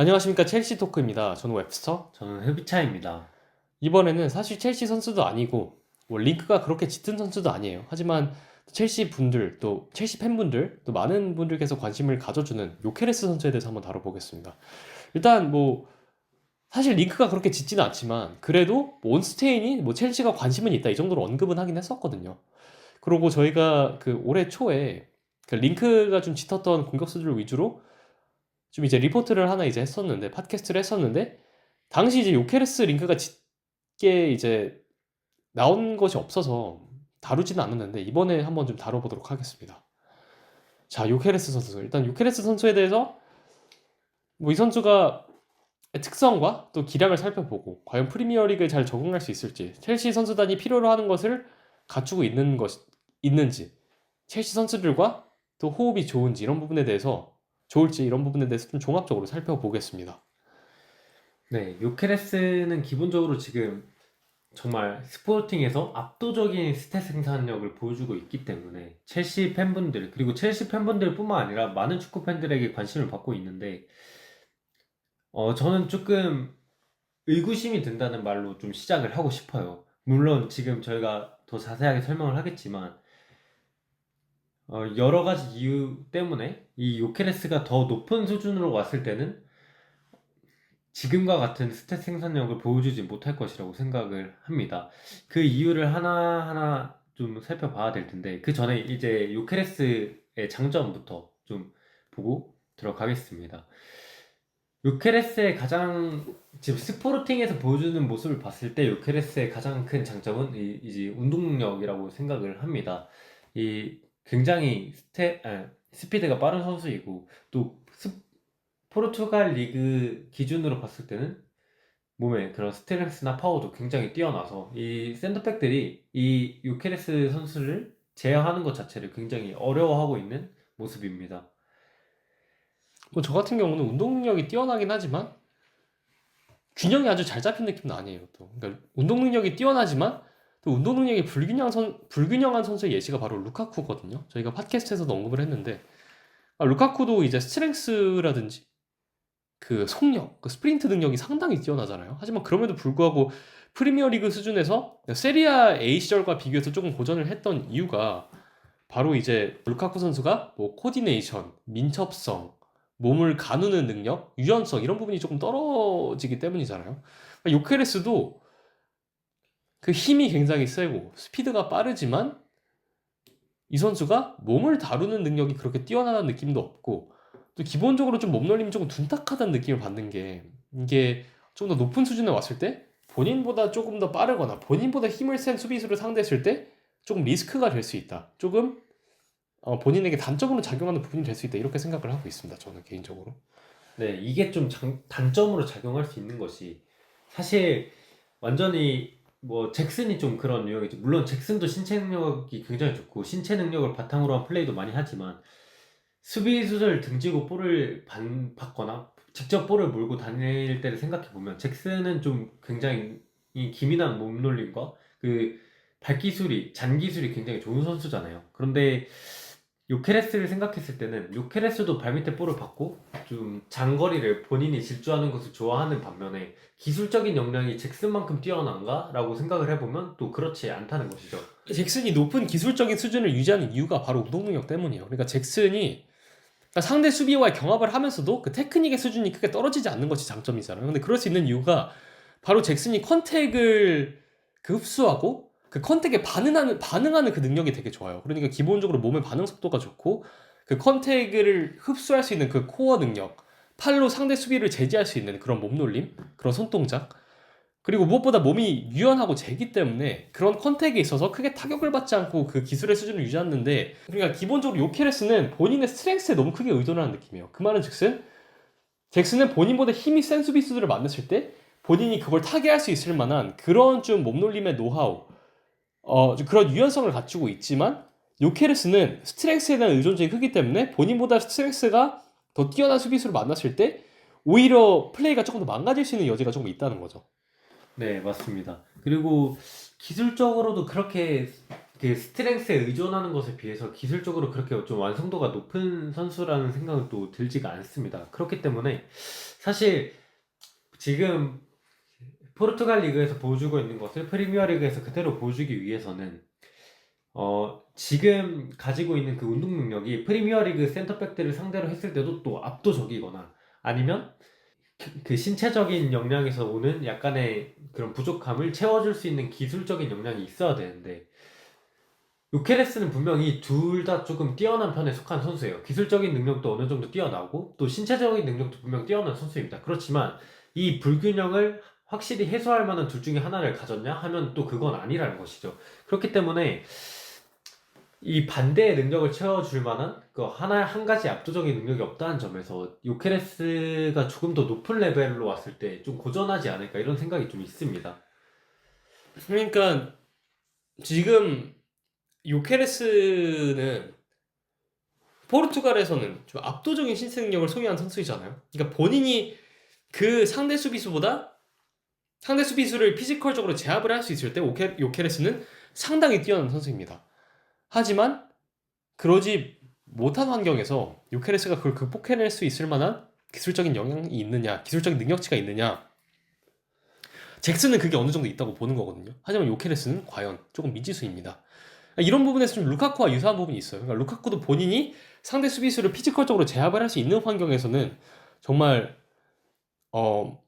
안녕하십니까 첼시 토크입니다. 저는 웹스터. 저는 흡이차입니다. 이번에는 사실 첼시 선수도 아니고 뭐 링크가 그렇게 짙은 선수도 아니에요. 하지만 첼시 분들 또 첼시 팬분들 또 많은 분들께서 관심을 가져주는 요케레스 선수에 대해서 한번 다뤄보겠습니다. 일단 뭐 사실 링크가 그렇게 짙지는 않지만 그래도 뭐 온스테인이 뭐 첼시가 관심은 있다 이 정도로 언급은 하긴 했었거든요. 그리고 저희가 그 올해 초에 그 링크가 좀 짙었던 공격수들 위주로 좀 이제 리포트를 하나 이제 했었는데 팟캐스트를 했었는데 당시 이제 요케레스 링크가 짙게 이제 나온 것이 없어서 다루지는 않았는데 이번에 한번 좀 다뤄보도록 하겠습니다. 자, 요케레스 선수. 일단 요케레스 선수에 대해서 뭐 이 선수가 특성과 또 기량을 살펴보고 과연 프리미어리그에 잘 적응할 수 있을지 첼시 선수단이 필요로 하는 것을 갖추고 있는 것 있는지 첼시 선수들과 또 호흡이 좋은지 이런 부분에 대해서 좋을지 이런 부분에 대해서 좀 종합적으로 살펴보겠습니다. 네, 요케레스는 기본적으로 지금 정말 스포팅에서 압도적인 스탯 생산력을 보여주고 있기 때문에 첼시 팬분들 그리고 첼시 팬분들뿐만 아니라 많은 축구 팬들에게 관심을 받고 있는데 어 저는 조금 의구심이 든다는 말로 좀 시작을 하고 싶어요. 물론 지금 저희가 더 자세하게 설명을 하겠지만 어, 여러 가지 이유 때문에 이 요케레스가 더 높은 수준으로 왔을 때는 지금과 같은 스탯 생산력을 보여주지 못할 것이라고 생각을 합니다. 그 이유를 하나하나 좀 살펴봐야 될 텐데, 그 전에 이제 요케레스의 장점부터 좀 보고 들어가겠습니다. 요케레스의 가장, 지금 스포르팅에서 보여주는 모습을 봤을 때 요케레스의 가장 큰 장점은 이, 이제 운동 능력이라고 생각을 합니다. 이 굉장히 스테, 아, 스피드가 빠른 선수이고, 또 스, 포르투갈 리그 기준으로 봤을 때는 몸에 그런 스트렝스나 파워도 굉장히 뛰어나서 이 센터백들이 이 유케레스 선수를 제어하는 것 자체를 굉장히 어려워하고 있는 모습입니다. 뭐 저 같은 경우는 운동 능력이 뛰어나긴 하지만 균형이 아주 잘 잡힌 느낌은 아니에요. 또 그러니까 운동 능력이 뛰어나지만 또 운동 능력이 불균형 선 불균형한 선수의 예시가 바로 루카쿠거든요. 저희가 팟캐스트에서도 언급을 했는데 아, 루카쿠도 이제 스트렝스라든지 그 속력, 그 스프린트 능력이 상당히 뛰어나잖아요. 하지만 그럼에도 불구하고 프리미어리그 수준에서 세리아 A 시절과 비교해서 조금 고전을 했던 이유가 바로 이제 루카쿠 선수가 뭐 코디네이션, 민첩성, 몸을 가누는 능력, 유연성 이런 부분이 조금 떨어지기 때문이잖아요. 그러니까 요케레스도 그 힘이 굉장히 세고 스피드가 빠르지만 이 선수가 몸을 다루는 능력이 그렇게 뛰어나다는 느낌도 없고 또 기본적으로 좀 몸놀림이 조금 둔탁하다는 느낌을 받는 게 이게 좀 더 높은 수준에 왔을 때 본인보다 조금 더 빠르거나 본인보다 힘을 센 수비수를 상대했을 때 조금 리스크가 될 수 있다. 조금 어, 본인에게 단점으로 작용하는 부분이 될 수 있다. 이렇게 생각을 하고 있습니다. 저는 개인적으로. 네, 이게 좀 장, 단점으로 작용할 수 있는 것이 사실 완전히 뭐 잭슨이 좀 그런 유형이죠. 물론 잭슨도 신체 능력이 굉장히 좋고 신체 능력을 바탕으로 한 플레이도 많이 하지만 수비수를 등지고 볼을 반, 받거나 직접 볼을 몰고 다닐 때를 생각해 보면 잭슨은 좀 굉장히 이 기민한 몸놀림과 그 발기술이 잔기술이 굉장히 좋은 선수잖아요. 그런데 요케레스를 생각했을 때는 요케레스도 발밑에 볼을 받고 좀 장거리를 본인이 질주하는 것을 좋아하는 반면에 기술적인 역량이 잭슨만큼 뛰어난가? 라고 생각을 해보면 또 그렇지 않다는 것이죠. 잭슨이 높은 기술적인 수준을 유지하는 이유가 바로 운동 능력 때문이에요. 그러니까 잭슨이 그러니까 상대 수비와의 경합을 하면서도 그 테크닉의 수준이 크게 떨어지지 않는 것이 장점이잖아요. 근데 그럴 수 있는 이유가 바로 잭슨이 컨택을 그 흡수하고 그 컨택에 반응하는 반응하는 그 능력이 되게 좋아요. 그러니까 기본적으로 몸의 반응 속도가 좋고 그 컨택을 흡수할 수 있는 그 코어 능력, 팔로 상대 수비를 제지할 수 있는 그런 몸놀림, 그런 손동작. 그리고 무엇보다 몸이 유연하고 재기 때문에 그런 컨택에 있어서 크게 타격을 받지 않고 그 기술의 수준을 유지하는데 그러니까 기본적으로 요케레스는 본인의 스트렝스에 너무 크게 의존하는 느낌이에요. 그 말은 즉슨 잭슨은 본인보다 힘이 센 수비수들을 만났을 때 본인이 그걸 타개할 수 있을 만한 그런 좀 몸놀림의 노하우, 어, 좀 그런 유연성을 갖추고 있지만 요케레스는 스트렝스에 대한 의존성이 크기 때문에 본인보다 스트렝스가 더 뛰어난 수비수를 만났을 때 오히려 플레이가 조금 더 망가질 수 있는 여지가 조금 있다는 거죠. 네, 맞습니다. 그리고 기술적으로도 그렇게 그 스트렝스에 의존하는 것에 비해서 기술적으로 그렇게 좀 완성도가 높은 선수라는 생각은 또 들지가 않습니다. 그렇기 때문에 사실 지금 포르투갈 리그에서 보여주고 있는 것을 프리미어 리그에서 그대로 보여주기 위해서는 어, 지금 가지고 있는 그 운동 능력이 프리미어 리그 센터백들을 상대로 했을 때도 또 압도적이거나 아니면 그, 그 신체적인 역량에서 오는 약간의 그런 부족함을 채워줄 수 있는 기술적인 역량이 있어야 되는데 요케레스는 분명히 둘 다 조금 뛰어난 편에 속한 선수예요. 기술적인 능력도 어느 정도 뛰어나고 또 신체적인 능력도 분명 뛰어난 선수입니다. 그렇지만 이 불균형을 확실히 해소할 만한 둘 중에 하나를 가졌냐 하면 또 그건 아니라는 것이죠. 그렇기 때문에 이 반대의 능력을 채워줄 만한 그 하나 한 가지 압도적인 능력이 없다는 점에서 요케레스가 조금 더 높은 레벨로 왔을 때 좀 고전하지 않을까 이런 생각이 좀 있습니다. 그러니까 지금 요케레스는 포르투갈에서는 좀 압도적인 신체 능력을 소유한 선수이잖아요. 그러니까 본인이 그 상대 수비수보다 상대 수비수를 피지컬적으로 제압을 할 수 있을 때 오케, 요케레스는 상당히 뛰어난 선수입니다. 하지만 그러지 못한 환경에서 요케레스가 그걸 극복해낼 수 있을 만한 기술적인 영향이 있느냐, 기술적인 능력치가 있느냐. 잭슨은 그게 어느 정도 있다고 보는 거거든요. 하지만 요케레스는 과연 조금 미지수입니다. 이런 부분에서 좀 루카쿠와 유사한 부분이 있어요. 그러니까 루카쿠도 본인이 상대 수비수를 피지컬적으로 제압을 할 수 있는 환경에서는 정말 어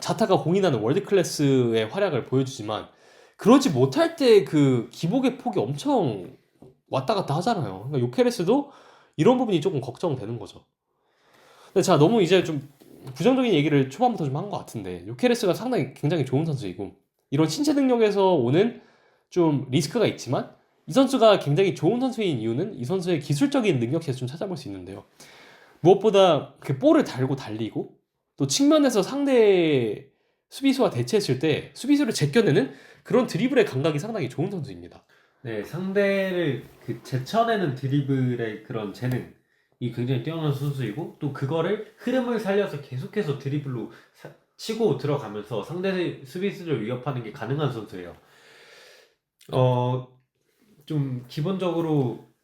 자타가 공인하는 월드 클래스의 활약을 보여주지만 그러지 못할 때 그 기복의 폭이 엄청 왔다 갔다 하잖아요. 그러니까 요케레스도 이런 부분이 조금 걱정되는 거죠. 근데 자 너무 이제 좀 부정적인 얘기를 초반부터 좀 한 것 같은데 요케레스가 상당히 굉장히 좋은 선수이고 이런 신체 능력에서 오는 좀 리스크가 있지만 이 선수가 굉장히 좋은 선수인 이유는 이 선수의 기술적인 능력치에서 좀 찾아볼 수 있는데요. 무엇보다 그 볼을 달고 달리고 또 측면에서 상대 수비수와 대체했을 때 수비수를 제껴내는 그런 드리블의 감각이 상당히 좋은 선수입니다. 네, 상대를 그 제쳐내는 드리블의 그런 재능 이 굉장히 뛰어난 선수이고 또 그거를 흐름을 살려서 계속해서 드리블로 사- 치고 들어가면서 상대 수비수를 위협하는 게 가능한 선수예요. 어, 좀 기본적으로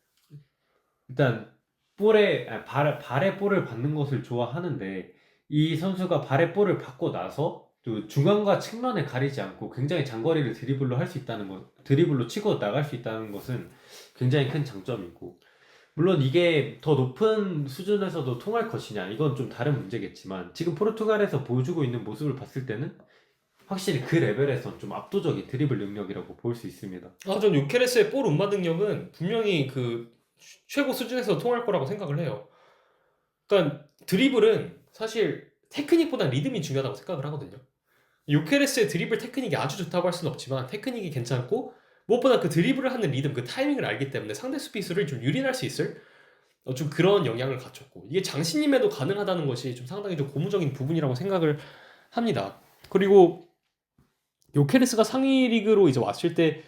일단 볼에 아, 발, 발에 볼을 받는 것을 좋아하는데 이 선수가 발에 볼을 받고 나서 또 중앙과 측면에 가리지 않고 굉장히 장거리를 드리블로 할 수 있다는 것, 드리블로 치고 나갈 수 있다는 것은 굉장히 큰 장점이고 물론 이게 더 높은 수준에서도 통할 것이냐 이건 좀 다른 문제겠지만 지금 포르투갈에서 보여주고 있는 모습을 봤을 때는 확실히 그 레벨에선 좀 압도적인 드리블 능력이라고 볼 수 있습니다. 아, 전 요케레스의 볼 운반 능력은 분명히 그 최고 수준에서 통할 거라고 생각을 해요. 그러니까 드리블은 사실 테크닉보다 리듬이 중요하다고 생각을 하거든요. 요케레스의 드리블 테크닉이 아주 좋다고 할 수는 없지만 테크닉이 괜찮고 무엇보다 그 드리블을 하는 리듬, 그 타이밍을 알기 때문에 상대 수비수를 좀 유린할 수 있을 어, 좀 그런 영향을 갖췄고 이게 장신임에도 가능하다는 것이 좀 상당히 좀 고무적인 부분이라고 생각을 합니다. 그리고 요케레스가 상위 리그로 이제 왔을 때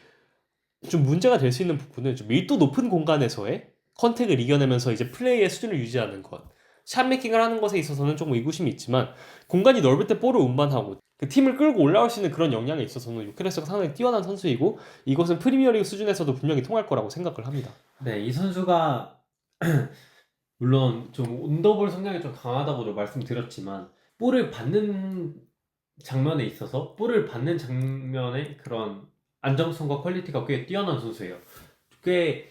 좀 문제가 될 수 있는 부분은 좀 밀도 높은 공간에서의 컨택을 이겨내면서 이제 플레이의 수준을 유지하는 것. 샷 메이킹을 하는 것에 있어서는 조금 의구심이 있지만 공간이 넓을 때 볼을 운반하고 그 팀을 끌고 올라올 수 있는 그런 역량에 있어서는 요케레스가 상당히 뛰어난 선수이고 이것은 프리미어리그 수준에서도 분명히 통할 거라고 생각을 합니다. 네, 이 선수가 물론 좀 온더볼 성향이 좀 강하다고도 말씀드렸지만 볼을 받는 장면에 있어서 볼을 받는 장면의 그런 안정성과 퀄리티가 꽤 뛰어난 선수예요. 꽤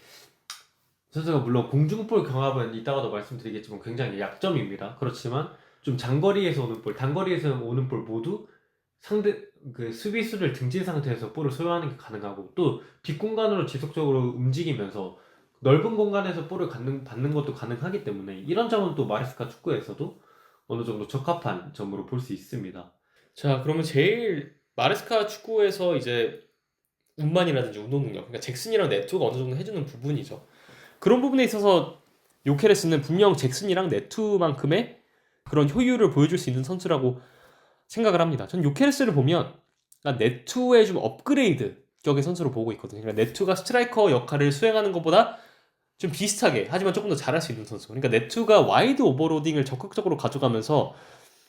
선수가 물론 공중볼 경합은 이따가도 말씀드리겠지만 굉장히 약점입니다. 그렇지만 좀 장거리에서 오는 볼, 단거리에서 오는 볼 모두 상대 그 수비수를 등진 상태에서 볼을 소유하는 게 가능하고 또 뒷공간으로 지속적으로 움직이면서 넓은 공간에서 볼을 갖는, 받는 것도 가능하기 때문에 이런 점은 또 마레스카 축구에서도 어느 정도 적합한 점으로 볼 수 있습니다. 자, 그러면 제일 마레스카 축구에서 이제 운만이라든지 운동 능력, 그러니까 잭슨이랑 네투가 어느 정도 해주는 부분이죠. 그런 부분에 있어서 요케레스는 분명 잭슨이랑 네투만큼의 그런 효율을 보여줄 수 있는 선수라고 생각을 합니다. 전 요케레스를 보면 그러니까 네투의 좀 업그레이드 격의 선수로 보고 있거든요. 그러니까 네투가 스트라이커 역할을 수행하는 것보다 좀 비슷하게 하지만 조금 더 잘할 수 있는 선수. 그러니까 네투가 와이드 오버로딩을 적극적으로 가져가면서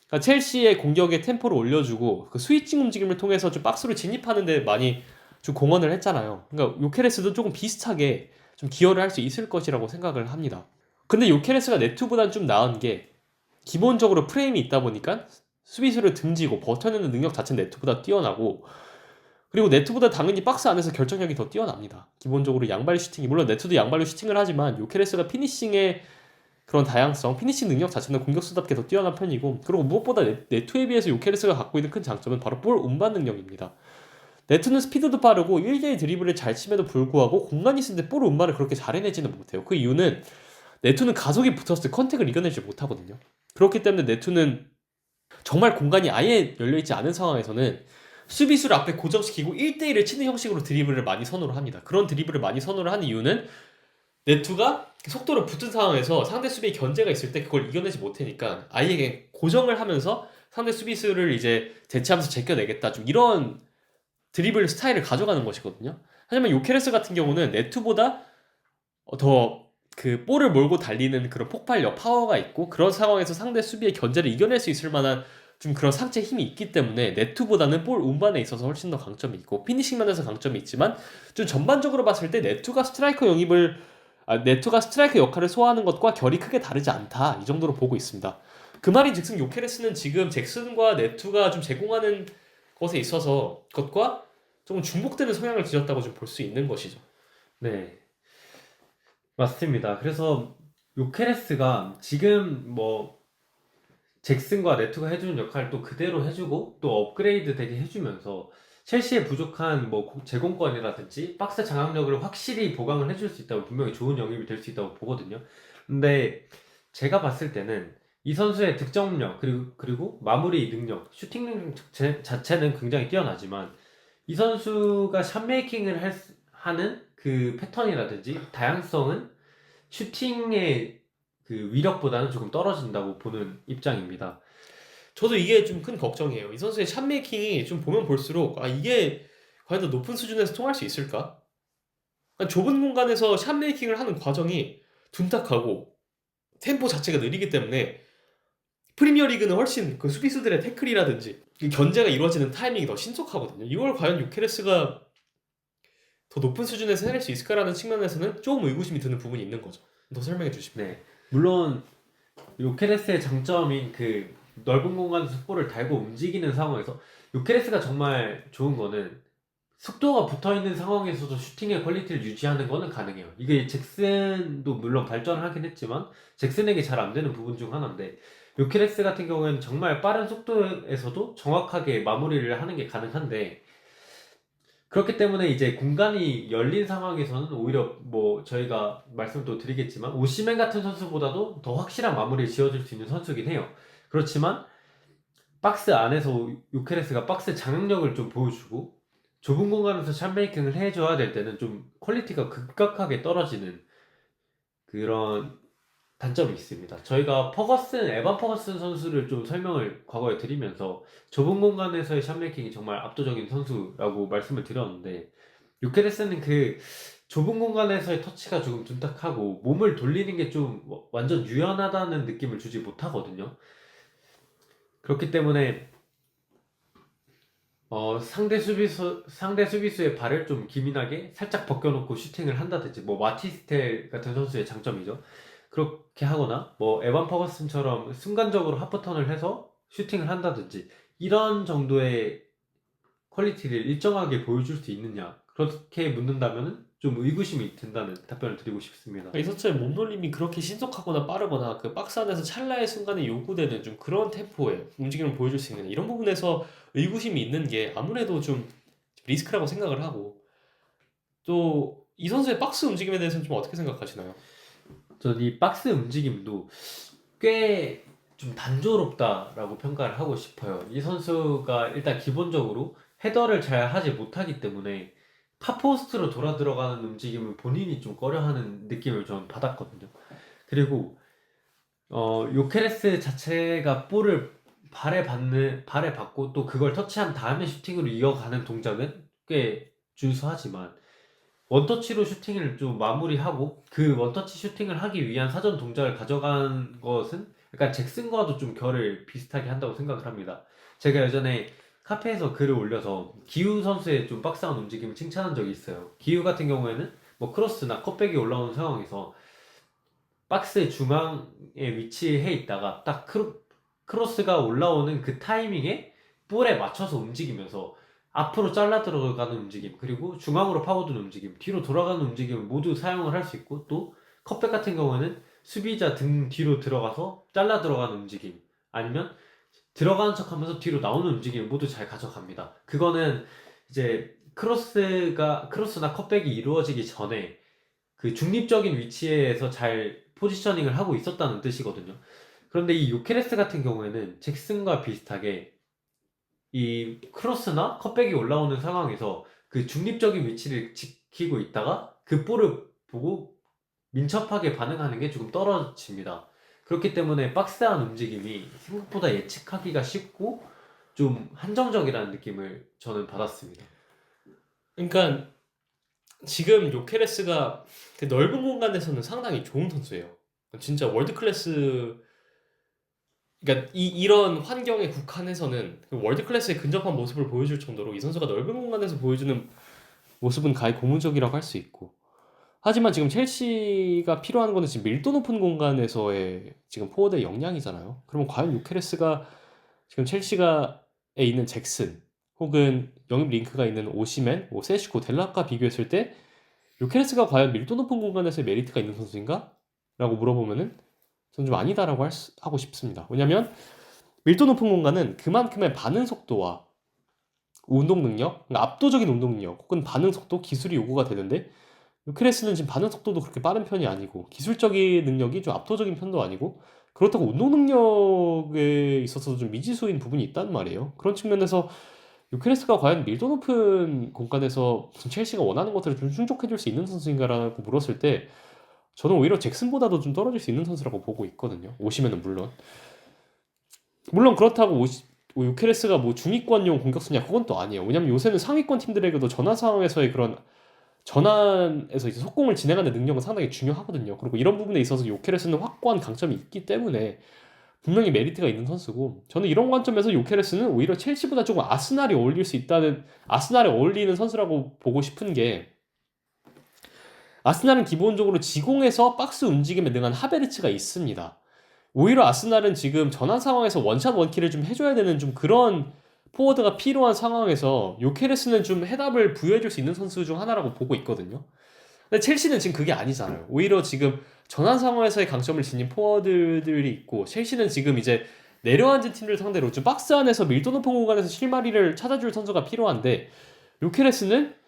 그러니까 첼시의 공격의 템포를 올려주고 그 스위칭 움직임을 통해서 좀 박스로 진입하는데 많이 좀 공헌을 했잖아요. 그러니까 요케레스도 조금 비슷하게 좀 기여를 할 수 있을 것이라고 생각을 합니다. 근데 요케레스가 네투보다는 좀 나은 게 기본적으로 프레임이 있다 보니까 수비수를 등지고 버텨내는 능력 자체는 네트보다 뛰어나고 그리고 네트보다 당연히 박스 안에서 결정력이 더 뛰어납니다. 기본적으로 양발 슈팅이 물론 네트도 양발로 슈팅을 하지만 요케레스가 피니싱의 그런 다양성, 피니싱 능력 자체는 공격수답게 더 뛰어난 편이고 그리고 무엇보다 네- 네트에 비해서 요케레스가 갖고 있는 큰 장점은 바로 볼 운반 능력입니다. 네트는 스피드도 빠르고 1대1 드리블을 잘 침에도 불구하고 공간이 때볼 운반을 그렇게 잘 해내지는 못해요. 그 이유는 네트는 가속이 붙었을 때 컨택을 이겨내지 못하거든요. 그렇기 때문에 네트는 정말 공간이 아예 열려있지 않은 상황에서는 수비수를 앞에 고정시키고 1대1을 치는 형식으로 드리블을 많이 선호를 합니다. 그런 드리블을 많이 선호를 하는 이유는 네투가 속도로 붙은 상황에서 상대 수비의 견제가 있을 때 그걸 이겨내지 못하니까 아예 고정을 하면서 상대 수비수를 이제 대체하면서 제껴내겠다 좀 이런 드리블 스타일을 가져가는 것이거든요. 하지만 요케레스 같은 경우는 네투보다 더 그 볼을 몰고 달리는 그런 폭발력, 파워가 있고 그런 상황에서 상대 수비의 견제를 이겨낼 수 있을 만한 좀 그런 상체 힘이 있기 때문에 네투보다는 볼 운반에 있어서 훨씬 더 강점이 있고 피니싱 면에서 강점이 있지만 좀 전반적으로 봤을 때 네투가 스트라이커 영입을 아, 네투가 스트라이커 역할을 소화하는 것과 결이 크게 다르지 않다 이 정도로 보고 있습니다. 그 말인 즉슨 요케레스는 지금 잭슨과 네투가 좀 제공하는 것에 있어서 것과 조금 중복되는 성향을 지녔다고 좀 볼 수 있는 것이죠. 네. 맞습니다. 그래서 요케레스가 지금 뭐 잭슨과 네트가 해주는 역할을 또 그대로 해주고 또 업그레이드 되게 해주면서 첼시의 부족한 뭐 고- 제공권이라든지 박스 장악력을 확실히 보강을 해줄 수 있다고 분명히 좋은 영입이 될 수 있다고 보거든요. 근데 제가 봤을 때는 이 선수의 득점력 그리고 그리고 마무리 능력, 슈팅 능력 자체- 자체는 굉장히 뛰어나지만 이 선수가 샷메이킹을 할 수- 하는 그 패턴이라든지 다양성은 슈팅의 그 위력보다는 조금 떨어진다고 보는 입장입니다. 저도 이게 좀 큰 걱정이에요. 이 선수의 샷메이킹이 좀 보면 볼수록 아 이게 과연 더 높은 수준에서 통할 수 있을까? 그러니까 좁은 공간에서 샷메이킹을 하는 과정이 둔탁하고 템포 자체가 느리기 때문에 프리미어 리그는 훨씬 그 수비수들의 태클이라든지 그 견제가 이루어지는 타이밍이 더 신속하거든요. 이걸 과연 요케레스가 더 높은 수준에서 해낼 수 있을까라는 측면에서는 조금 의구심이 드는 부분이 있는 거죠. 더 설명해 주시면. 네. 물론 요케레스의 장점인 그 넓은 공간에서 볼을 달고 움직이는 상황에서 요케레스가 정말 좋은 거는 속도가 붙어 있는 상황에서도 슈팅의 퀄리티를 유지하는 거는 가능해요. 이게 잭슨도 물론 발전을 하긴 했지만 잭슨에게 잘 안 되는 부분 중 하나인데 요케레스 같은 경우에는 정말 빠른 속도에서도 정확하게 마무리를 하는 게 가능한데 그렇기 때문에 이제 공간이 열린 상황에서는 오히려 뭐 저희가 말씀도 드리겠지만 오시멘 같은 선수보다도 더 확실한 마무리를 지어줄 수 있는 선수긴 해요. 그렇지만 박스 안에서 요케레스가 박스 장악력을 좀 보여주고 좁은 공간에서 샷메이킹을 해줘야 될 때는 좀 퀄리티가 급격하게 떨어지는 그런 단점이 있습니다. 저희가 퍼거슨, 에반 퍼거슨 선수를 좀 설명을 과거에 드리면서 좁은 공간에서의 샷메이킹이 정말 압도적인 선수라고 말씀을 드렸는데 유케레스는 그 좁은 공간에서의 터치가 조금 둔탁하고 몸을 돌리는 게 좀 완전 유연하다는 느낌을 주지 못하거든요. 그렇기 때문에 어, 상대 수비수 상대 수비수의 발을 좀 기민하게 살짝 벗겨놓고 슈팅을 한다든지 뭐 마티스텔 같은 선수의 장점이죠. 그렇게 하거나 뭐 에반 퍼거슨처럼 순간적으로 하프턴을 해서 슈팅을 한다든지 이런 정도의 퀄리티를 일정하게 보여줄 수 있느냐 그렇게 묻는다면 좀 의구심이 든다는 답변을 드리고 싶습니다. 이 선수의 몸놀림이 그렇게 신속하거나 빠르거나 그 박스 안에서 찰나의 순간에 요구되는 좀 그런 템포의 움직임을 보여줄 수 있는 이런 부분에서 의구심이 있는 게 아무래도 좀 리스크라고 생각을 하고 또 이 선수의 박스 움직임에 대해서는 좀 어떻게 생각하시나요? 저는 이 박스 움직임도 꽤 좀 단조롭다라고 평가를 하고 싶어요. 이 선수가 일단 기본적으로 헤더를 잘 하지 못하기 때문에 파포스트로 돌아 들어가는 움직임을 본인이 좀 꺼려하는 느낌을 좀 받았거든요. 그리고 어, 요케레스 자체가 볼을 발에 받는 발에 받고 또 그걸 터치한 다음에 슈팅으로 이어가는 동작은 꽤 준수하지만 원터치로 슈팅을 좀 마무리하고 그 원터치 슈팅을 하기 위한 사전 동작을 가져간 것은 약간 잭슨과도 좀 결을 비슷하게 한다고 생각을 합니다. 제가 예전에 카페에서 글을 올려서 기우 선수의 좀 박스한 움직임을 칭찬한 적이 있어요. 기우 같은 경우에는 뭐 크로스나 컵백이 올라오는 상황에서 박스 중앙에 위치해 있다가 딱 크로, 크로스가 올라오는 그 타이밍에 볼에 맞춰서 움직이면서 앞으로 잘라 들어가는 움직임 그리고 중앙으로 파고드는 움직임 뒤로 돌아가는 움직임을 모두 사용을 할 수 있고 또 컵백 같은 경우에는 수비자 등 뒤로 들어가서 잘라 들어가는 움직임 아니면 들어가는 척 하면서 뒤로 나오는 움직임을 모두 잘 가져갑니다. 그거는 이제 크로스가 크로스나 컵백이 이루어지기 전에 그 중립적인 위치에서 잘 포지셔닝을 하고 있었다는 뜻이거든요. 그런데 이 요케레스 같은 경우에는 잭슨과 비슷하게 이 크로스나 컵백이 올라오는 상황에서 그 중립적인 위치를 지키고 있다가 그 볼을 보고 민첩하게 반응하는 게 조금 떨어집니다. 그렇기 때문에 박스한 움직임이 생각보다 예측하기가 쉽고 좀 한정적이라는 느낌을 저는 받았습니다. 그러니까 지금 요케레스가 그 넓은 공간에서는 상당히 좋은 선수예요. 진짜 월드 클래스 그러니까 이 이런 환경에 국한해서는 그 월드 클래스의 근접한 모습을 보여줄 정도로 이 선수가 넓은 공간에서 보여주는 모습은 가히 고무적이라고 할 수 있고 하지만 지금 첼시가 필요한 거는 지금 밀도 높은 공간에서의 지금 포워드의 역량이잖아요. 그러면 과연 요케레스가 지금 첼시가에 있는 잭슨 혹은 영입 링크가 있는 오시멘, 뭐 세시코, 델락과 비교했을 때 요케레스가 과연 밀도 높은 공간에서의 메리트가 있는 선수인가? 라고 물어보면은 저는 좀 아니다라고 할 수- 하고 싶습니다. 왜냐면 밀도 높은 공간은 그만큼의 반응 속도와 운동 능력, 그러니까 압도적인 운동 능력 혹은 반응 속도, 기술이 요구가 되는데 요케레스는 지금 반응 속도도 그렇게 빠른 편이 아니고 기술적인 능력이 좀 압도적인 편도 아니고 그렇다고 운동 능력에 있어서도 좀 미지수인 부분이 있단 말이에요. 그런 측면에서 요케레스가 과연 밀도 높은 공간에서 첼시가 원하는 것들을 좀 충족해 줄 수 있는 선수인가라고 물었을 때 저는 오히려 잭슨보다도 좀 떨어질 수 있는 선수라고 보고 있거든요. 오시면은 물론 물론 그렇다고 오시, 요케레스가 뭐 중위권용 공격수냐 그건 또 아니에요. 왜냐면 요새는 상위권 팀들에게도 전환 상황에서의 그런 전환에서 이제 속공을 진행하는 능력은 상당히 중요하거든요. 그리고 이런 부분에 있어서 요케레스는 확고한 강점이 있기 때문에 분명히 메리트가 있는 선수고 저는 이런 관점에서 요케레스는 오히려 첼시보다 조금 아스날이 어울릴 수 있다는 아스날에 어울리는 선수라고 보고 싶은 게 아스날은 기본적으로 지공에서 박스 움직임에 능한 하베르츠가 있습니다. 오히려 아스날은 지금 전환 상황에서 원샷 원킬을 좀 해줘야 되는 좀 그런 포워드가 필요한 상황에서 요케레스는 좀 해답을 부여해줄 수 있는 선수 중 하나라고 보고 있거든요. 근데 첼시는 지금 그게 아니잖아요. 오히려 지금 전환 상황에서의 강점을 지닌 포워드들이 있고 첼시는 지금 이제 내려앉은 팀들 상대로 좀 박스 안에서 밀도 높은 공간에서 실마리를 찾아줄 선수가 필요한데 요케레스는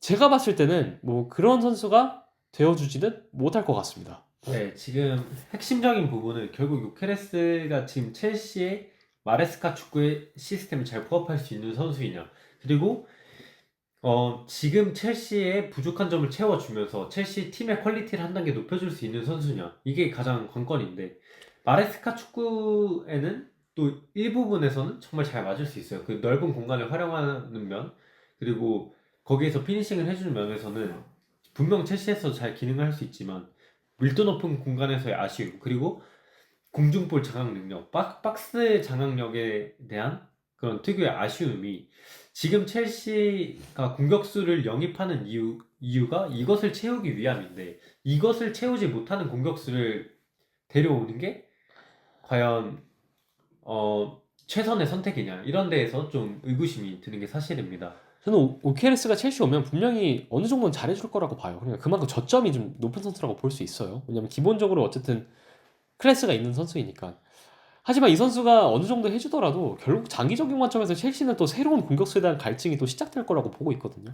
제가 봤을 때는 뭐 그런 선수가 되어주지는 못할 것 같습니다. 네, 지금 핵심적인 부분은 결국 요케레스가 지금 첼시의 마레스카 축구의 시스템을 잘 부합할 수 있는 선수이냐. 그리고 어, 지금 첼시의 부족한 점을 채워주면서 첼시 팀의 퀄리티를 한 단계 높여줄 수 있는 선수냐. 이게 가장 관건인데 마레스카 축구에는 또 일부분에서는 정말 잘 맞을 수 있어요. 그 넓은 공간을 활용하는 면 그리고 거기에서 피니싱을 해주는 면에서는 분명 첼시에서 잘 기능을 할 수 있지만 밀도 높은 공간에서의 아쉬움 그리고 공중볼 장악 능력 박, 박스 장악력에 대한 그런 특유의 아쉬움이 지금 첼시가 공격수를 영입하는 이유, 이유가 이것을 채우기 위함인데 이것을 채우지 못하는 공격수를 데려오는 게 과연 어, 최선의 선택이냐 이런 데에서 좀 의구심이 드는 게 사실입니다. 저는 오- 오케레스가 첼시 오면 분명히 어느 정도는 잘해줄 거라고 봐요. 그러니까 그만큼 저점이 좀 높은 선수라고 볼 수 있어요. 왜냐면 기본적으로 어쨌든 클래스가 있는 선수이니까. 하지만 이 선수가 어느 정도 해주더라도 결국 장기적인 관점에서 첼시는 또 새로운 공격수에 대한 갈증이 또 시작될 거라고 보고 있거든요.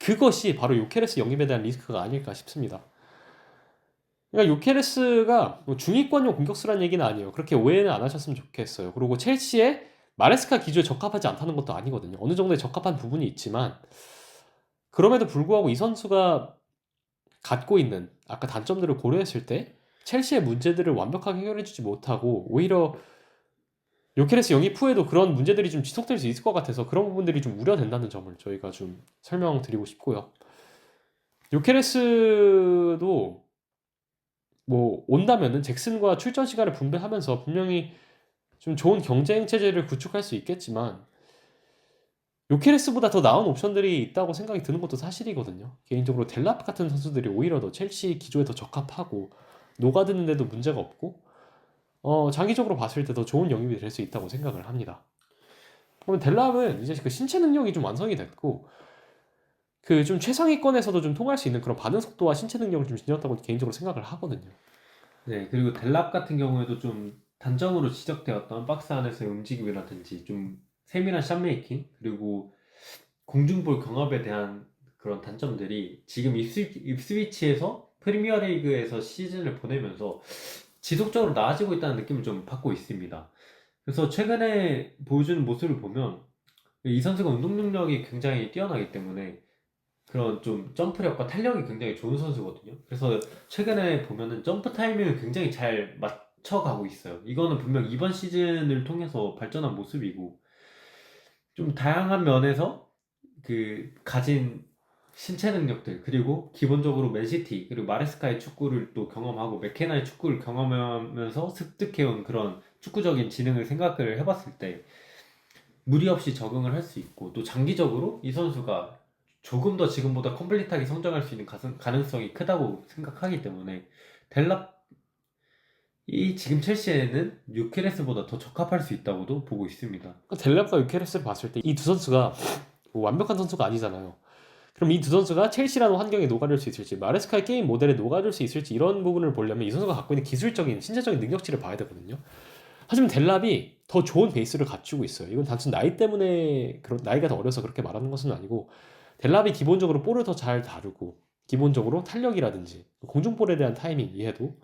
그것이 바로 요케레스 영입에 대한 리스크가 아닐까 싶습니다. 그러니까 요케레스가 뭐 중위권용 공격수라는 얘기는 아니에요. 그렇게 오해는 안 하셨으면 좋겠어요. 그리고 첼시의 마레스카 기조에 적합하지 않다는 것도 아니거든요. 어느 정도의 적합한 부분이 있지만 그럼에도 불구하고 이 선수가 갖고 있는 아까 단점들을 고려했을 때 첼시의 문제들을 완벽하게 해결해주지 못하고 오히려 요케레스 영입 후에도 그런 문제들이 좀 지속될 수 있을 것 같아서 그런 부분들이 좀 우려된다는 점을 저희가 좀 설명드리고 싶고요. 요케레스도 뭐 온다면은 잭슨과 출전 시간을 분배하면서 분명히 좀 좋은 경쟁 체제를 구축할 수 있겠지만 요케레스보다 더 나은 옵션들이 있다고 생각이 드는 것도 사실이거든요. 개인적으로 델랍 같은 선수들이 오히려 더 첼시 기조에 더 적합하고 녹아드는데도 문제가 없고 어, 장기적으로 봤을 때 더 좋은 영입이 될 수 있다고 생각을 합니다. 그러면 델랍은 이제 그 신체 능력이 좀 완성이 됐고 그 좀 최상위권에서도 좀 통할 수 있는 그런 반응 속도와 신체 능력을 좀 지녔다고 개인적으로 생각을 하거든요. 네, 그리고 델랍 같은 경우에도 좀 단점으로 지적되었던 박스 안에서의 움직임이라든지 좀 세밀한 샷메이킹 그리고 공중볼 경합에 대한 그런 단점들이 지금 입스위치, 입스위치에서 프리미어 리그에서 시즌을 보내면서 지속적으로 나아지고 있다는 느낌을 좀 받고 있습니다. 그래서 최근에 보여주는 모습을 보면 이 선수가 운동 능력이 굉장히 뛰어나기 때문에 그런 좀 점프력과 탄력이 굉장히 좋은 선수거든요. 그래서 최근에 보면은 점프 타이밍을 굉장히 잘 맞 춰가고 있어요. 이거는 분명 이번 시즌을 통해서 발전한 모습이고 좀 다양한 면에서 그 가진 신체 능력들 그리고 기본적으로 맨시티 그리고 마레스카의 축구를 또 경험하고 맥케나의 축구를 경험하면서 습득해온 그런 축구적인 지능을 생각을 해봤을 때 무리 없이 적응을 할 수 있고 또 장기적으로 이 선수가 조금 더 지금보다 컴플릿하게 성장할 수 있는 가능- 가능성이 크다고 생각하기 때문에 델랍 이 지금 첼시에는 뉴케레스보다 더 적합할 수 있다고도 보고 있습니다. 그러니까 델랍과 유케레스를 봤을 때 이 두 선수가 뭐 완벽한 선수가 아니잖아요. 그럼 이 두 선수가 첼시라는 환경에 녹아들 수 있을지 마레스카의 게임 모델에 녹아들 수 있을지 이런 부분을 보려면 이 선수가 갖고 있는 기술적인 신체적인 능력치를 봐야 되거든요. 하지만 델랍이 더 좋은 베이스를 갖추고 있어요. 이건 단순 나이 때문에 그런 나이가 더 어려서 그렇게 말하는 것은 아니고 델랍이 기본적으로 볼을 더 잘 다루고 기본적으로 탄력이라든지 공중볼에 대한 타이밍 이해도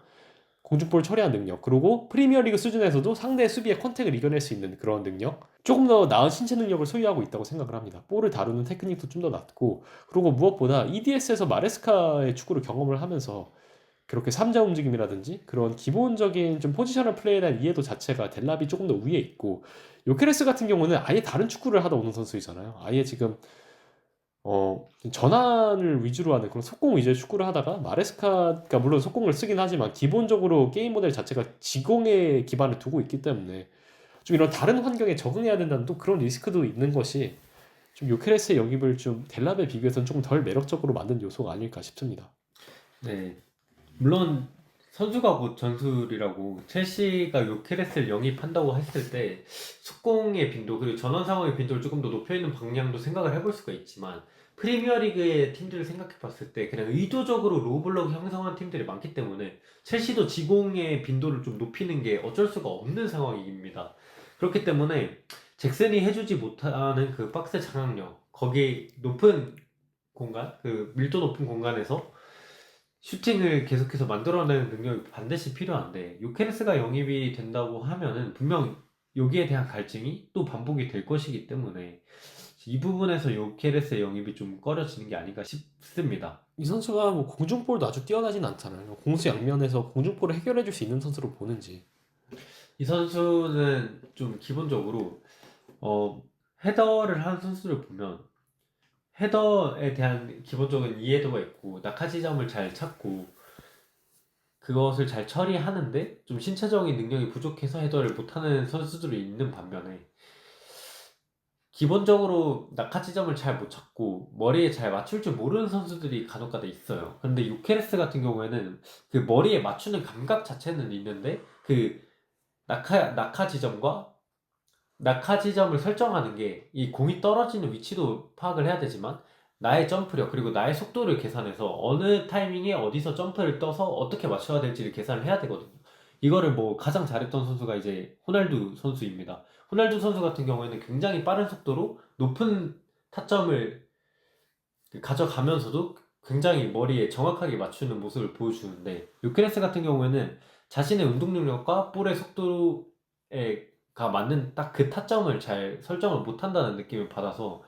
공중볼 처리한 능력 그리고 프리미어리그 수준에서도 상대 수비의 컨택을 이겨낼 수 있는 그런 능력 조금 더 나은 신체 능력을 소유하고 있다고 생각을 합니다. 볼을 다루는 테크닉도 좀 더 낮고 그리고 무엇보다 EDS에서 마레스카의 축구를 경험을 하면서 그렇게 삼자 움직임이라든지 그런 기본적인 좀 포지셔널 플레이에 대한 이해도 자체가 델랍이 조금 더 위에 있고 요케레스 같은 경우는 아예 다른 축구를 하다 오는 선수이잖아요. 아예 지금 어 전환을 위주로 하는 그런 속공 위주의 축구를 하다가 마레스카가 물론 속공을 쓰긴 하지만 기본적으로 게임 모델 자체가 지공에 기반을 두고 있기 때문에 좀 이런 다른 환경에 적응해야 된다는 또 그런 리스크도 있는 것이 좀 요케레스의 영입을 좀 델랍에 비교해서는 조금 덜 매력적으로 만든 요소가 아닐까 싶습니다. 네. 물론 선수가 곧 전술이라고 첼시가 요케레스를 영입한다고 했을 때 속공의 빈도 그리고 전원 상황의 빈도를 조금 더 높여 있는 방향도 생각을 해볼 수가 있지만 프리미어리그의 팀들을 생각해 봤을 때 그냥 의도적으로 로블럭 형성한 팀들이 많기 때문에 첼시도 지공의 빈도를 좀 높이는 게 어쩔 수가 없는 상황입니다. 그렇기 때문에 잭슨이 해주지 못하는 그 박스 장악력 거기 높은 공간 그 밀도 높은 공간에서 슈팅을 계속해서 만들어내는 능력이 반드시 필요한데 요케레스가 영입이 된다고 하면은 분명 여기에 대한 갈증이 또 반복이 될 것이기 때문에 이 부분에서 요 케레스의 영입이 좀 꺼려지는 게 아닌가 싶습니다. 이 선수가 뭐 공중볼도 아주 뛰어나진 않잖아요. 공수 양면에서 공중볼을 해결해 줄 수 있는 선수로 보는지. 이 선수는 좀 기본적으로 어, 헤더를 하는 선수를 보면 헤더에 대한 기본적인 이해도가 있고 낙하 지점을 잘 찾고 그것을 잘 처리하는데 좀 신체적인 능력이 부족해서 헤더를 못하는 선수들이 있는 반면에 기본적으로 낙하 지점을 잘 못 찾고 머리에 잘 맞출 줄 모르는 선수들이 간혹가다 있어요. 근데 유케레스 같은 경우에는 그 머리에 맞추는 감각 자체는 있는데 그 낙하 낙하 지점과 낙하 지점을 설정하는 게 이 공이 떨어지는 위치도 파악을 해야 되지만 나의 점프력 그리고 나의 속도를 계산해서 어느 타이밍에 어디서 점프를 떠서 어떻게 맞춰야 될지를 계산을 해야 되거든요. 이거를 뭐 가장 잘했던 선수가 이제 호날두 선수입니다. 호날두 선수 같은 경우에는 굉장히 빠른 속도로 높은 타점을 가져가면서도 굉장히 머리에 정확하게 맞추는 모습을 보여주는데 요케레스 같은 경우에는 자신의 운동 능력과 볼의 속도에가 맞는 딱 그 타점을 잘 설정을 못한다는 느낌을 받아서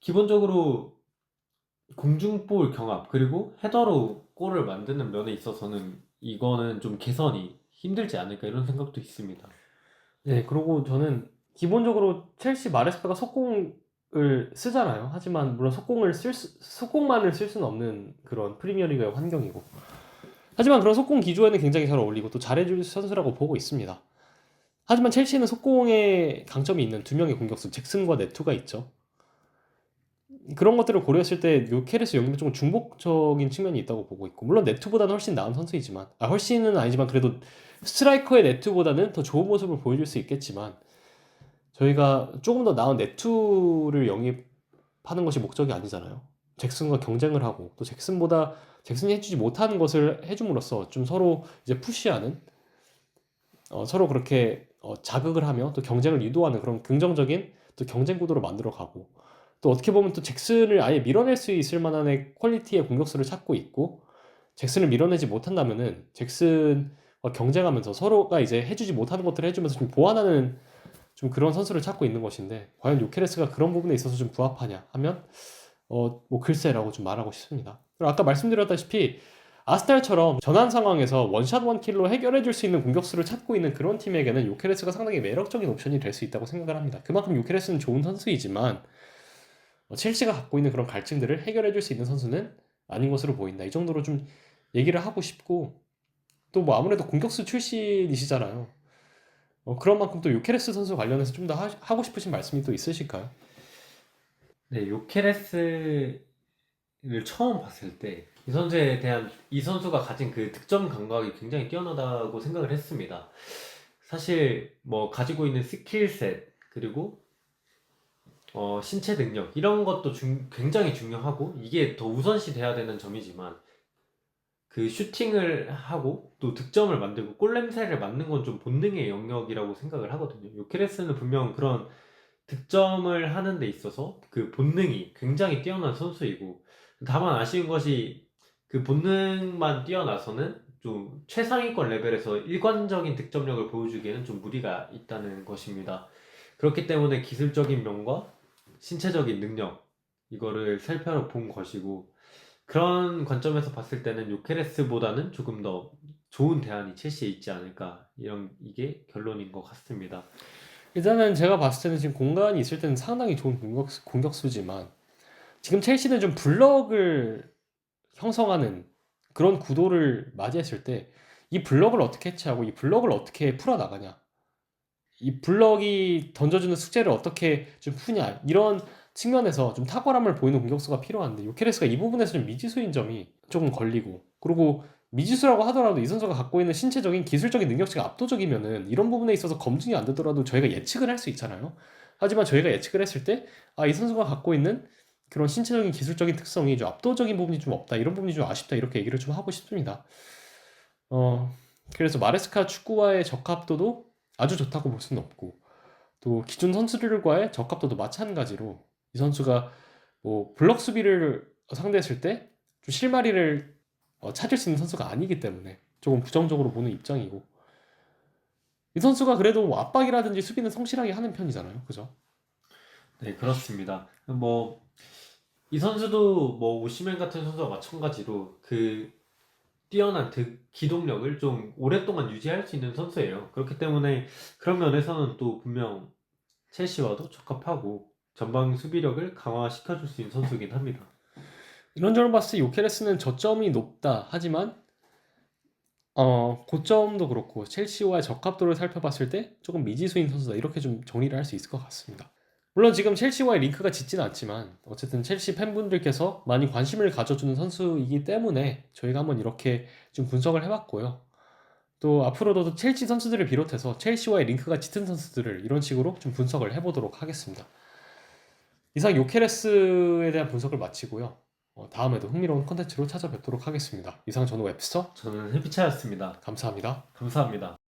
기본적으로 공중볼 경합 그리고 헤더로 골을 만드는 면에 있어서는 이거는 좀 개선이 힘들지 않을까 이런 생각도 있습니다. 네, 그리고 저는 기본적으로 첼시 마레스카가 속공을 쓰잖아요. 하지만 물론 속공을 쓸 수, 속공만을 쓸 수는 없는 그런 프리미어리그의 환경이고. 하지만 그런 속공 기조에는 굉장히 잘 어울리고 또 잘해줄 선수라고 보고 있습니다. 하지만 첼시는 속공에 강점이 있는 두 명의 공격수 잭슨과 네투가 있죠. 그런 것들을 고려했을 때 요케레스 영입은 조금 중복적인 측면이 있다고 보고 있고 물론 네투보다는 훨씬 나은 선수이지만 아 훨씬은 아니지만 그래도 스트라이커의 네투보다는 더 좋은 모습을 보여줄 수 있겠지만 저희가 조금 더 나은 네투를 영입하는 것이 목적이 아니잖아요. 잭슨과 경쟁을 하고 또 잭슨보다 잭슨이 해주지 못하는 것을 해줌으로써 좀 서로 이제 푸시하는 어, 서로 그렇게 어, 자극을 하며 또 경쟁을 유도하는 그런 긍정적인 또 경쟁 구도로 만들어 가고 또 어떻게 보면 또 잭슨을 아예 밀어낼 수 있을 만한의 퀄리티의 공격수를 찾고 있고 잭슨을 밀어내지 못한다면은 잭슨과 경쟁하면서 서로가 이제 해주지 못하는 것들을 해주면서 좀 보완하는 좀 그런 선수를 찾고 있는 것인데 과연 요케레스가 그런 부분에 있어서 좀 부합하냐 하면 어 뭐 글쎄라고 좀 말하고 싶습니다. 그리고 아까 말씀드렸다시피 아스날처럼 전환 상황에서 원샷 원킬로 해결해 줄 수 있는 공격수를 찾고 있는 그런 팀에게는 요케레스가 상당히 매력적인 옵션이 될 수 있다고 생각을 합니다. 그만큼 요케레스는 좋은 선수이지만 어, 첼시가 갖고 있는 그런 갈증들을 해결해 줄 수 있는 선수는 아닌 것으로 보인다. 이 정도로 좀 얘기를 하고 싶고 또 뭐 아무래도 공격수 출신이시잖아요. 어, 그런 만큼 또 요케레스 선수 관련해서 좀 더 하고 싶으신 말씀이 또 있으실까요? 네, 요케레스를 처음 봤을 때 이 선수에 대한 이 선수가 가진 그 득점 감각이 굉장히 뛰어나다고 생각을 했습니다. 사실 뭐 가지고 있는 스킬셋 그리고 어, 신체 능력 이런 것도 중- 굉장히 중요하고 이게 더 우선시 돼야 되는 점이지만 그 슈팅을 하고 또 득점을 만들고 골 냄새를 맡는 건 좀 본능의 영역이라고 생각을 하거든요. 요케레스는 분명 그런 득점을 하는 데 있어서 그 본능이 굉장히 뛰어난 선수이고 다만 아쉬운 것이 그 본능만 뛰어나서는 좀 최상위권 레벨에서 일관적인 득점력을 보여주기에는 좀 무리가 있다는 것입니다. 그렇기 때문에 기술적인 면과 신체적인 능력 이거를 살펴본 것이고 그런 관점에서 봤을 때는 요케레스보다는 조금 더 좋은 대안이 첼시에 있지 않을까 이런 이게 결론인 것 같습니다. 일단은 제가 봤을 때는 지금 공간이 있을 때는 상당히 좋은 공격수, 공격수지만 지금 첼시는 좀 블럭을 형성하는 그런 구도를 맞이했을 때 이 블럭을 어떻게 해체하고 이 블럭을 어떻게 풀어나가냐 이 블럭이 던져주는 숙제를 어떻게 좀 푸냐 이런 측면에서 좀 탁월함을 보이는 공격수가 필요한데 요케레스가 이 부분에서 좀 미지수인 점이 조금 걸리고 그리고 미지수라고 하더라도 이 선수가 갖고 있는 신체적인 기술적인 능력치가 압도적이면은 이런 부분에 있어서 검증이 안 되더라도 저희가 예측을 할 수 있잖아요. 하지만 저희가 예측을 했을 때 아 이 선수가 갖고 있는 그런 신체적인 기술적인 특성이 좀 압도적인 부분이 좀 없다 이런 부분이 좀 아쉽다 이렇게 얘기를 좀 하고 싶습니다. 어 그래서 마레스카 축구와의 적합도도 아주 좋다고 볼 수는 없고 또 기존 선수들과의 적합도도 마찬가지로 이 선수가 뭐 블럭 수비를 상대했을 때 좀 실마리를 어, 찾을 수 있는 선수가 아니기 때문에 조금 부정적으로 보는 입장이고 이 선수가 그래도 뭐 압박이라든지 수비는 성실하게 하는 편이잖아요, 그죠? 네, 그렇습니다. 뭐, 이 선수도 뭐, 오시멘 같은 선수와 마찬가지로 그 뛰어난 득, 기동력을 좀 오랫동안 유지할 수 있는 선수예요. 그렇기 때문에 그런 면에서는 또 분명 첼시와도 적합하고 전방 수비력을 강화시켜줄 수 있는 선수이긴 합니다. 이런 점을 봤을 때 요케레스는 저점이 높다 하지만 어 고점도 그렇고 첼시와의 적합도를 살펴봤을 때 조금 미지수인 선수다 이렇게 좀 정리를 할 수 있을 것 같습니다. 물론 지금 첼시와의 링크가 짙지는 않지만 어쨌든 첼시 팬분들께서 많이 관심을 가져주는 선수이기 때문에 저희가 한번 이렇게 좀 분석을 해봤고요. 또 앞으로도 첼시 선수들을 비롯해서 첼시와의 링크가 짙은 선수들을 이런 식으로 좀 분석을 해보도록 하겠습니다. 이상 요케레스에 대한 분석을 마치고요. 어, 다음에도 흥미로운 컨텐츠로 찾아뵙도록 하겠습니다. 이상 저는 웹스터 저는 해피차였습니다. 감사합니다. 감사합니다.